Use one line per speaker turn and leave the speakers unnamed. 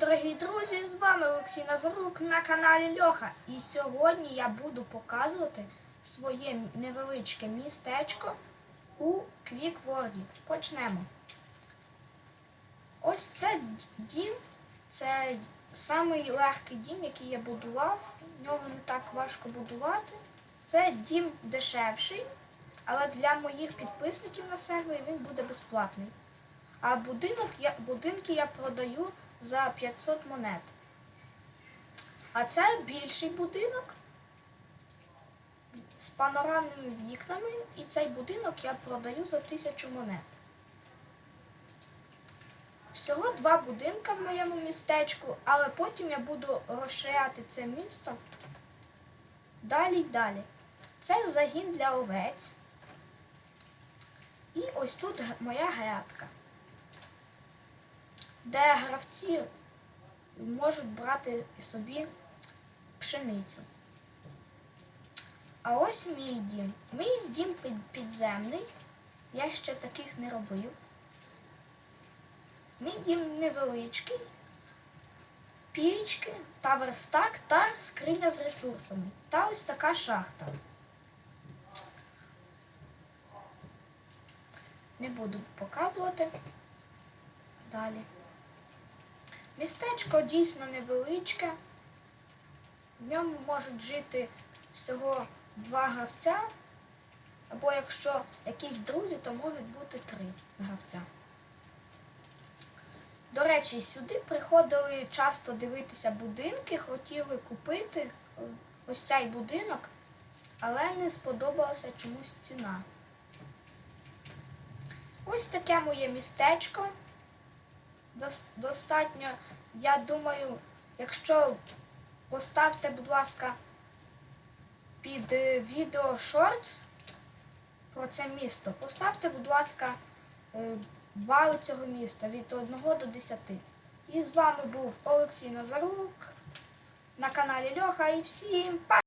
дорогі друзі! З вами Олексій Назарук на каналі Льоха. І сьогодні я буду показувати своє невеличке містечко у Квікворді. Почнемо. Ось це дім, це самий легкий дім, який я будував. Нього не так важко будувати. Це дім дешевший, але для моїх підписників на сервері він буде безплатний. А будинок я, будинки я продаю за 500 монет. А це більший будинок з панорамними вікнами, і цей будинок я продаю за 1000 монет. Всього два будинка в моєму містечку, але потім я буду розширяти це місто далі й далі. Це загін для овець. І ось тут моя грядка де гравці можуть брати собі пшеницю. А ось мій дім. Мій дім підземний. Я ще таких не робив. Мій дім невеличкий, пічки та верстак та скриня з ресурсами. Та ось така шахта. Не буду показувати. Далі. Містечко дійсно невеличке. В ньому можуть жити всього два гравця. Або якщо якісь друзі, то можуть бути три гравця. До речі, сюди приходили часто дивитися будинки, хотіли купити ось цей будинок, але не сподобалася чомусь ціна. Ось таке моє містечко. Дос- Достатньо, я думаю, якщо поставте, будь ласка, під е, відео шортс про це місто, поставте, будь ласка, е, бали цього міста від 1 до 10. І з вами був Олексій Назарук на каналі Льоха і всім па!